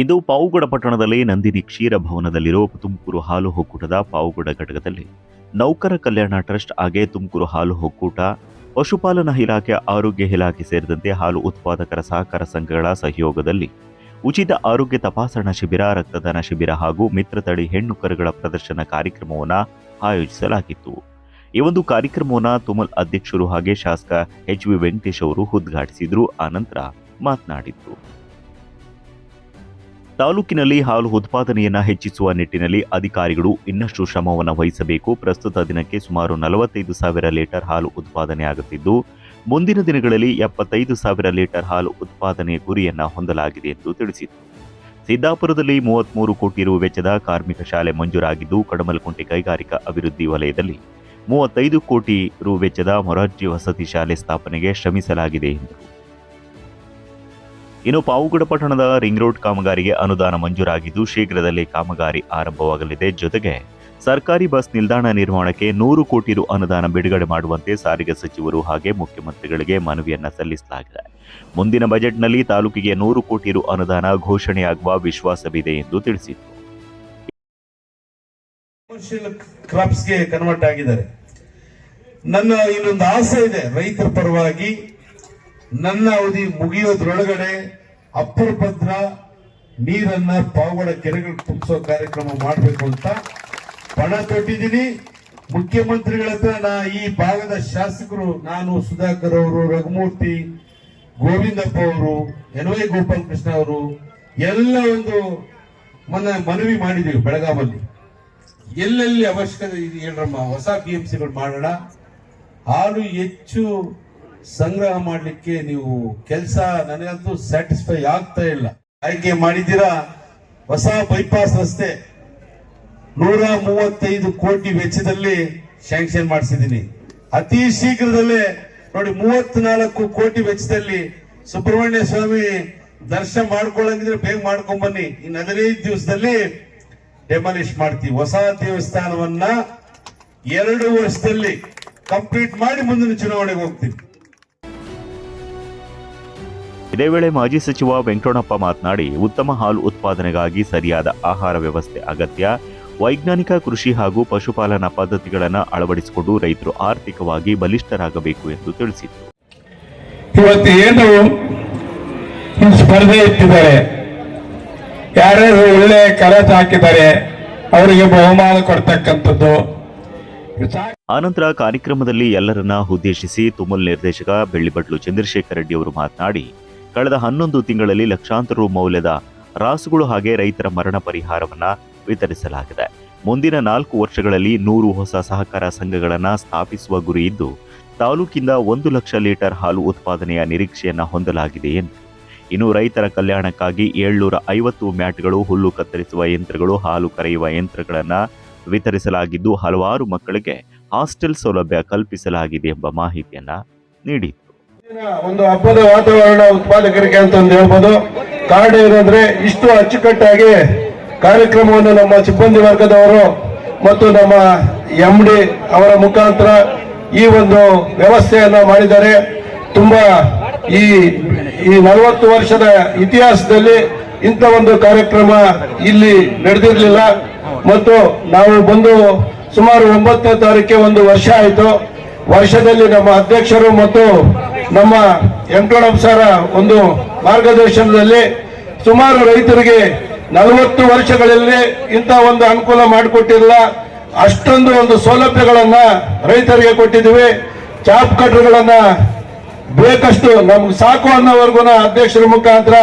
ಇಂದು ಪಾವುಗಡ ಪಟ್ಟಣದಲ್ಲಿ ನಂದಿನಿ ಕ್ಷೀರ ಭವನದಲ್ಲಿರೋ ತುಮಕೂರು ಹಾಲು ಒಕ್ಕೂಟದ ಪಾವುಗಡ ಘಟಕದಲ್ಲಿ ನೌಕರ ಕಲ್ಯಾಣ ಟ್ರಸ್ಟ್ ಹಾಗೆ ತುಮಕೂರು ಹಾಲು ಒಕ್ಕೂಟ ಪಶುಪಾಲನಾ ಇಲಾಖೆ ಆರೋಗ್ಯ ಇಲಾಖೆ ಸೇರಿದಂತೆ ಹಾಲು ಉತ್ಪಾದಕರ ಸಹಕಾರ ಸಂಘಗಳ ಸಹಯೋಗದಲ್ಲಿ ಉಚಿತ ಆರೋಗ್ಯ ತಪಾಸಣಾ ಶಿಬಿರ, ರಕ್ತದಾನ ಶಿಬಿರ ಹಾಗೂ ಮಿತ್ರತಳಿ ಹೆಣ್ಣು ಕರುಗಳ ಪ್ರದರ್ಶನ ಕಾರ್ಯಕ್ರಮವನ್ನು ಆಯೋಜಿಸಲಾಗಿತ್ತು. ಈ ಒಂದು ಕಾರ್ಯಕ್ರಮವನ್ನು ತುಮಲ್ ಅಧ್ಯಕ್ಷರು ಹಾಗೆ ಶಾಸಕ ಎಚ್ ವಿ ವೆಂಕಟೇಶ್ ಅವರು ಉದ್ಘಾಟಿಸಿದರು. ಆನಂತರ ಮಾತನಾಡಿದ್ರು. ತಾಲೂಕಿನಲ್ಲಿ ಹಾಲು ಉತ್ಪಾದನೆಯನ್ನು ಹೆಚ್ಚಿಸುವ ನಿಟ್ಟಿನಲ್ಲಿ ಅಧಿಕಾರಿಗಳು ಇನ್ನಷ್ಟು ಶ್ರಮವನ್ನು ವಹಿಸಬೇಕು. ಪ್ರಸ್ತುತ ದಿನಕ್ಕೆ ಸುಮಾರು ನಲವತ್ತೈದು ಸಾವಿರ ಲೀಟರ್ ಹಾಲು ಉತ್ಪಾದನೆ ಆಗುತ್ತಿದ್ದು, ಮುಂದಿನ ದಿನಗಳಲ್ಲಿ ಎಪ್ಪತ್ತೈದು ಸಾವಿರ ಲೀಟರ್ ಹಾಲು ಉತ್ಪಾದನೆಯ ಗುರಿಯನ್ನು ಹೊಂದಲಾಗಿದೆ ಎಂದು ತಿಳಿಸಿದರು. ಸಿದ್ದಾಪುರದಲ್ಲಿ ಮೂವತ್ಮೂರು ಕೋಟಿ ರು ವೆಚ್ಚದ ಕಾರ್ಮಿಕ ಶಾಲೆ ಮಂಜೂರಾಗಿದ್ದು, ಕಡಮಲಕುಂಟೆ ಕೈಗಾರಿಕಾ ಅಭಿವೃದ್ಧಿ ವಲಯದಲ್ಲಿ ಮೂವತ್ತೈದು ಕೋಟಿ ರು ವೆಚ್ಚದ ಮೊರಾರ್ಜಿ ವಸತಿ ಶಾಲೆ ಸ್ಥಾಪನೆಗೆ ಶ್ರಮಿಸಲಾಗಿದೆ ಎಂದರು. ಇನ್ನು ಪಾವುಗಡ ಪಟ್ಟಣದ ರಿಂಗ್ ರೋಡ್ ಕಾಮಗಾರಿಗೆ ಅನುದಾನ ಮಂಜೂರಾಗಿದ್ದು ಶೀಘ್ರದಲ್ಲೇ ಕಾಮಗಾರಿ ಆರಂಭವಾಗಲಿದೆ. ಜೊತೆಗೆ ಸರ್ಕಾರಿ ಬಸ್ ನಿಲ್ದಾಣ ನಿರ್ಮಾಣಕ್ಕೆ ನೂರು ಕೋಟಿ ರು ಅನುದಾನ ಬಿಡುಗಡೆ ಮಾಡುವಂತೆ ಸಾರಿಗೆ ಸಚಿವರು ಹಾಗೆ ಮುಖ್ಯಮಂತ್ರಿಗಳಿಗೆ ಮನವಿಯನ್ನು ಸಲ್ಲಿಸಲಾಗಿದೆ. ಮುಂದಿನ ಬಜೆಟ್ನಲ್ಲಿ ತಾಲೂಕಿಗೆ ನೂರು ಕೋಟಿ ರು ಅನುದಾನ ಘೋಷಣೆಯಾಗುವ ವಿಶ್ವಾಸವಿದೆ ಎಂದು ತಿಳಿಸಿತು ಕನ್ವರ್ಟ್ ಆಗಿದ್ದಾರೆ. ನನ್ನ ಇನ್ನೊಂದು ಆಸೆ ಇದೆ ರೈತರ ಪರವಾಗಿ. ನನ್ನ ಅವಧಿ ಮುಗಿಯೋದ್ರೊಳಗಡೆ ಅಪ್ಪರ್ ಭದ್ರ ನೀರನ್ನ ಪಾವಗಡ ಕೆರೆಗಳು ತುಂಬಿಸೋ ಕಾರ್ಯಕ್ರಮ ಮಾಡಬೇಕು ಅಂತ ಪಣ ತೊಟ್ಟಿದ್ದೀನಿ. ಮುಖ್ಯಮಂತ್ರಿಗಳ ಹತ್ರ ನಾ ಈ ಭಾಗದ ಶಾಸಕರು ನಾನು ಸುಧಾಕರ್ ಅವರು, ರಘುಮೂರ್ತಿ, ಗೋವಿಂದಪ್ಪ ಅವರು ಎನ್ ವೈ ಗೋಪಾಲ್ ಕೃಷ್ಣ ಅವರು, ಎಲ್ಲ ಒಂದು ಮನ ಮನವಿ ಮಾಡಿದ್ದೀವಿ ಬೆಳಗಾವಲ್ಲಿ. ಎಲ್ಲೆಲ್ಲಿ ಅವಶ್ಯಕತೆ ಇದೆ ಹೇಳ್ರಮ್ಮ, ಹೊಸ ಪಿ ಎಂ ಸಿಗಳು ಮಾಡೋಣ. ಹಾಲು ಹೆಚ್ಚು ಸಂಗ್ರಹ ಮಾಡಲಿಕ್ಕೆ ನೀವು ಕೆಲಸ ನನಗಂತೂ ಸ್ಯಾಟಿಸ್ಫೈ ಆಗ್ತಾ ಇಲ್ಲ. ಆಯ್ಕೆ ಮಾಡಿದ್ದೀರಾ? ಹೊಸ ಬೈಪಾಸ್ ರಸ್ತೆ. ನೂರ ಮೂವತ್ತೈದು ಕೋಟಿ ವೆಚ್ಚದಲ್ಲಿ ಶಾಂಕ್ಷನ್ ಮಾಡಿಸಿದ್ದೀನಿ. ಅತಿ ಶೀಘ್ರದಲ್ಲೇ, ನೋಡಿ, ಮೂವತ್ನಾಲ್ಕು ಕೋಟಿ ವೆಚ್ಚದಲ್ಲಿ ಸುಬ್ರಹ್ಮಣ್ಯ ಸ್ವಾಮಿ ದರ್ಶನ ಮಾಡ್ಕೊಳ್ಳಂಗಿದ್ರೆ ಬೇಗ ಮಾಡ್ಕೊಂಡ್ ಬನ್ನಿ ಇನ್ನು ಹದಿನೈದು ದಿವಸದಲ್ಲಿ ಡೆಮಾಲಿಷ್ ಮಾಡ್ತೀವಿ. ಹೊಸ ದೇವಸ್ಥಾನವನ್ನ ಎರಡು ವರ್ಷದಲ್ಲಿ ಕಂಪ್ಲೀಟ್ ಮಾಡಿ ಮುಂದಿನ ಚುನಾವಣೆಗೆ ಹೋಗ್ತೀವಿ. ಇದೇ ವೇಳೆ ಮಾಜಿ ಸಚಿವ ವೆಂಕಟಣಪ್ಪ ಮಾತನಾಡಿ ಉತ್ತಮ ಹಾಲು ಉತ್ಪಾದನೆಗಾಗಿ ಸರಿಯಾದ ಆಹಾರ ವ್ಯವಸ್ಥೆ ಅಗತ್ಯ. ವೈಜ್ಞಾನಿಕ ಕೃಷಿ ಹಾಗೂ ಪಶುಪಾಲನಾ ಪದ್ಧತಿಗಳನ್ನು ಅಳವಡಿಸಿಕೊಂಡು ರೈತರು ಆರ್ಥಿಕವಾಗಿ ಬಲಿಷ್ಠರಾಗಬೇಕು ಎಂದು ತಿಳಿಸಿದರು. ಇವತ್ತು ಏನು ಸ್ಪರ್ಧೆ ಇಟ್ಟಿದ್ದಾರೆ. ಯಾರ್ಯಾರು ಒಳ್ಳೆ ಕರತ್ ಹಾಕಿದ್ದಾರೆ ಅವರಿಗೆ ಬಹುಮಾನ ಕೊಡ್ತಕ್ಕಂಥದ್ದು. ಆನಂತರ ಕಾರ್ಯಕ್ರಮದಲ್ಲಿ ಎಲ್ಲರನ್ನ ಉದ್ದೇಶಿಸಿ ತುಮುಲ್ ನಿರ್ದೇಶಕ ಬೆಳ್ಳಿಬಟ್ಲು ಚಂದ್ರಶೇಖರ್ ರೆಡ್ಡಿ ಅವರು ಮಾತನಾಡಿ ಕಳೆದ ಹನ್ನೊಂದು ತಿಂಗಳಲ್ಲಿ ಲಕ್ಷಾಂತರ ರು ಮೌಲ್ಯದ ರಾಸುಗಳು ಹಾಗೆ ರೈತರ ಮರಣ ಪರಿಹಾರವನ್ನು ವಿತರಿಸಲಾಗಿದೆ. ಮುಂದಿನ ನಾಲ್ಕು ವರ್ಷಗಳಲ್ಲಿ ನೂರು ಹೊಸ ಸಹಕಾರ ಸಂಘಗಳನ್ನು ಸ್ಥಾಪಿಸುವ ಗುರಿ ಇದ್ದು, ತಾಲೂಕಿಂದ ಒಂದು ಲಕ್ಷ ಲೀಟರ್ ಹಾಲು ಉತ್ಪಾದನೆಯ ನಿರೀಕ್ಷೆಯನ್ನು ಹೊಂದಲಾಗಿದೆ ಎಂದು. ಇನ್ನು ರೈತರ ಕಲ್ಯಾಣಕ್ಕಾಗಿ ಏಳ್ನೂರ ಐವತ್ತು ಮ್ಯಾಟ್ಗಳು ಹುಲ್ಲು ಕತ್ತರಿಸುವ ಯಂತ್ರಗಳು, ಹಾಲು ಕರೆಯುವ ಯಂತ್ರಗಳನ್ನು ವಿತರಿಸಲಾಗಿದ್ದು, ಹಲವಾರು ಮಕ್ಕಳಿಗೆ ಹಾಸ್ಟೆಲ್ ಸೌಲಭ್ಯ ಕಲ್ಪಿಸಲಾಗಿದೆ ಎಂಬ ಮಾಹಿತಿಯನ್ನು ನೀಡಿತು ಒಂದು ಹಬ್ಬದ ವಾತಾವರಣ ಉತ್ಪಾದಕರಿಗೆ ಅಂತ ಒಂದು ಹೇಳ್ಬೋದು. ಕಾರಣ ಏನಂದ್ರೆ ಇಷ್ಟು ಅಚ್ಚುಕಟ್ಟಾಗಿ ಕಾರ್ಯಕ್ರಮವನ್ನು ನಮ್ಮ ಸಿಬ್ಬಂದಿ ವರ್ಗದವರು ಮತ್ತು ನಮ್ಮ ಎಂ ಡಿ ಅವರ ಮುಖಾಂತರ ಈ ಒಂದು ವ್ಯವಸ್ಥೆಯನ್ನ ಮಾಡಿದ್ದಾರೆ. ತುಂಬಾ ಈ ಈ ನಲವತ್ತು ವರ್ಷದ ಇತಿಹಾಸದಲ್ಲಿ ಇಂಥ ಒಂದು ಕಾರ್ಯಕ್ರಮ ಇಲ್ಲಿ ನಡೆದಿರಲಿಲ್ಲ. ಮತ್ತು ನಾವು ಬಂದು ಸುಮಾರು ಒಂಬತ್ತನೇ ತಾರೀಕಿಗೆ ಒಂದು ವರ್ಷ ಆಯಿತು. ವರ್ಷದಲ್ಲಿ ನಮ್ಮ ಅಧ್ಯಕ್ಷರು ಮತ್ತು ನಮ್ಮ ವೆಂಕಟರಮಣ ಸರ ಒಂದು ಮಾರ್ಗದರ್ಶನದಲ್ಲಿ ಸುಮಾರು ರೈತರಿಗೆ ನಲವತ್ತು ವರ್ಷಗಳಲ್ಲಿ ಇಂಥ ಒಂದು ಅನುಕೂಲ ಮಾಡಿಕೊಟ್ಟಿಲ್ಲ. ಅಷ್ಟೊಂದು ಒಂದು ಸೌಲಭ್ಯಗಳನ್ನ ರೈತರಿಗೆ ಕೊಟ್ಟಿದ್ದೀವಿ. ಚಾಪ್ ಕಟ್ರುಗಳನ್ನ ಬೇಕಷ್ಟು ನಮ್ಗೆ ಸಾಕು ಅನ್ನೋವರೆಗೂ ಅಧ್ಯಕ್ಷರ ಮುಖಾಂತರ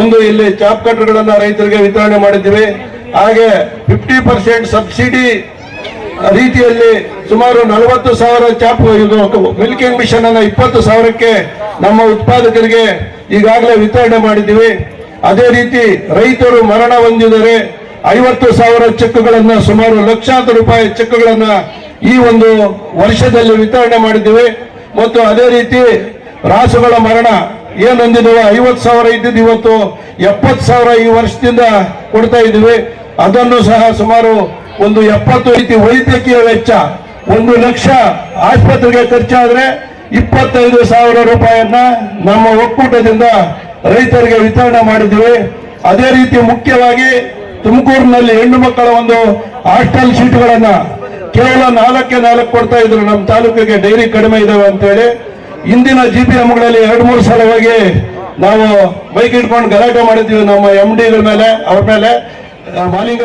ಒಂದು ಇಲ್ಲಿ ಚಾಪ್ ಕಟ್ರುಗಳನ್ನ ರೈತರಿಗೆ ವಿತರಣೆ ಮಾಡಿದ್ದೀವಿ. ಹಾಗೆ ಫಿಫ್ಟಿ ಪರ್ಸೆಂಟ್ ಸಬ್ಸಿಡಿ ರೀತಿಯಲ್ಲಿ ಸುಮಾರು ನಲವತ್ತು ಸಾವಿರ ಚಾಪ್ ಇದು ಮಿಲ್ಕಿಂಗ್ ಮಿಷನ್ ಅನ್ನ ಇಪ್ಪತ್ತು ಸಾವಿರಕ್ಕೆ ನಮ್ಮ ಉತ್ಪಾದಕರಿಗೆ ಈಗಾಗಲೇ ವಿತರಣೆ ಮಾಡಿದ್ದೀವಿ. ಅದೇ ರೀತಿ ರೈತರು ಮರಣ ಹೊಂದಿದರೆ ಐವತ್ತು ಸಾವಿರ ಚೆಕ್ಗಳನ್ನ ಸುಮಾರು ಲಕ್ಷಾಂತರ ರೂಪಾಯಿ ಚೆಕ್ಗಳನ್ನ ಈ ಒಂದು ವರ್ಷದಲ್ಲಿ ವಿತರಣೆ ಮಾಡಿದ್ದೀವಿ. ಮತ್ತು ಅದೇ ರೀತಿ ರಾಸುಗಳ ಮರಣ ಏನ್ ಹೊಂದಿದ್ದೀವಿ ಐವತ್ತು ಸಾವಿರ ಇದ್ದಿದ್ದು ಇವತ್ತು ಎಪ್ಪತ್ತು ಸಾವಿರ ಈ ವರ್ಷದಿಂದ ಕೊಡ್ತಾ ಇದ್ದೀವಿ. ಅದನ್ನು ಸಹ ಸುಮಾರು ಒಂದು ಎಪ್ಪತ್ತು ರೀತಿ ವೈದ್ಯಕೀಯ ವೆಚ್ಚ, ಒಂದು ಲಕ್ಷ ಆಸ್ಪತ್ರೆಗೆ ಖರ್ಚಾದ್ರೆ ಇಪ್ಪತ್ತೈದು ಸಾವಿರ ರೂಪಾಯಿಯನ್ನ ನಮ್ಮ ಒಕ್ಕೂಟದಿಂದ ರೈತರಿಗೆ ವಿತರಣೆ ಮಾಡಿದ್ದೀವಿ. ಅದೇ ರೀತಿ ಮುಖ್ಯವಾಗಿ ತುಮಕೂರಿನಲ್ಲಿ ಹೆಣ್ಣು ಮಕ್ಕಳ ಒಂದು ಹಾಸ್ಟೆಲ್ ಸೀಟ್ಗಳನ್ನ ಕೇವಲ ನಾಲ್ಕೇ ನಾಲ್ಕು ಕೊಡ್ತಾ ಇದ್ರು. ನಮ್ಮ ತಾಲೂಕಿಗೆ ಡೈರಿ ಕಡಿಮೆ ಇದಾವೆ ಅಂತೇಳಿ. ಇಂದಿನ ಜಿ ಪಿ ಎಂಗಳಲ್ಲಿ ಎರಡು ಮೂರು ಸಲ ಹೋಗಿ ನಾವು ಬೈಕ್ ಇಟ್ಕೊಂಡು ಗಲಾಟೆ ಮಾಡಿದ್ವಿ ನಮ್ಮ ಎಂ ಡಿಗಳ ಮೇಲೆ, ಅವ್ರ ಮೇಲೆ. ಮಾಲಿಂಗ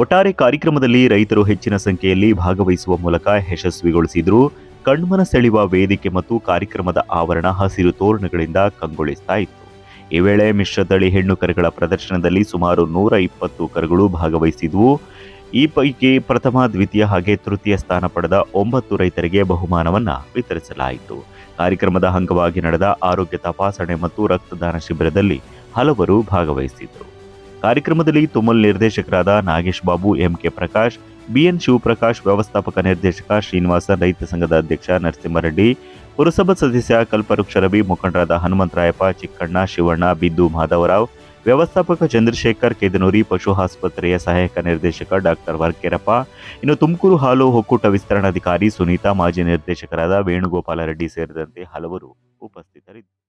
ಒಟ್ಟಾರೆ ಕಾರ್ಯಕ್ರಮದಲ್ಲಿ ರೈತರು ಹೆಚ್ಚಿನ ಸಂಖ್ಯೆಯಲ್ಲಿ ಭಾಗವಹಿಸುವ ಮೂಲಕ ಯಶಸ್ವಿಗೊಳಿಸಿದ್ರು. ಕಣ್ಮನ ಸೆಳೆಯುವ ವೇದಿಕೆ ಮತ್ತು ಕಾರ್ಯಕ್ರಮದ ಆವರಣ ಹಸಿರು ತೋರಣಗಳಿಂದ ಕಂಗೊಳಿಸ್ತಾ ಇತ್ತು. ಈ ವೇಳೆ ಮಿಶ್ರತಳಿ ಹೆಣ್ಣು ಕರುಗಳ ಪ್ರದರ್ಶನದಲ್ಲಿ ಸುಮಾರು ನೂರ ಇಪ್ಪತ್ತು ಕರುಗಳು ಭಾಗವಹಿಸಿದ್ವು. ಈ ಪೈಕಿ ಪ್ರಥಮ, ದ್ವಿತೀಯ ಹಾಗೆ ತೃತೀಯ ಸ್ಥಾನ ಪಡೆದ ಒಂಬತ್ತು ರೈತರಿಗೆ ಬಹುಮಾನವನ್ನ ವಿತರಿಸಲಾಯಿತು. ಕಾರ್ಯಕ್ರಮದ ಅಂಗವಾಗಿ ನಡೆದ ಆರೋಗ್ಯ ತಪಾಸಣೆ ಮತ್ತು ರಕ್ತದಾನ ಶಿಬಿರದಲ್ಲಿ ಹಲವರು ಭಾಗವಹಿಸಿದ್ದರು ಕಾರ್ಯಕ್ರಮದಲ್ಲಿ ತುಮಲ್ ನಿರ್ದೇಶಕರಾದ Nagesh Babu, M K Prakash, B N Shivaprakash, ವ್ಯವಸ್ಥಾಪಕ ನಿರ್ದೇಶಕ ಶ್ರೀನಿವಾಸ, ರೈತ ಸಂಘದ ಅಧ್ಯಕ್ಷ ನರಸಿಂಹರೆಡ್ಡಿ, ಪುರಸಭಾ ಸದಸ್ಯ ಕಲ್ಪವೃಕ್ಷ ರವಿ, ಮುಖಂಡರಾದ ಹನುಮಂತರಾಯಪ್ಪ, ಚಿಕ್ಕಣ್ಣ ಶಿವಣ್ಣ ಬಿದ್ದು ಮಾಧವರಾವ್, ವ್ಯವಸ್ಥಾಪಕ ಚಂದ್ರಶೇಖರ್, ಕೇದನೂರಿ ಪಶು ಆಸ್ಪತ್ರೆಯ ಸಹಾಯಕ ನಿರ್ದೇಶಕ ಡಾಕ್ಟರ್ ವರ್ಕೇರಪ್ಪ, ಇನ್ನು ತುಮಕೂರು ಹಾಲು ಒಕ್ಕೂಟ ವಿಸ್ತರಣಾಧಿಕಾರಿ ಸುನೀತಾ, ಮಾಜಿ ನಿರ್ದೇಶಕರಾದ ವೇಣುಗೋಪಾಲ ರೆಡ್ಡಿ ಸೇರಿದಂತೆ ಹಲವರು ಉಪಸ್ಥಿತರಿದ್ದರು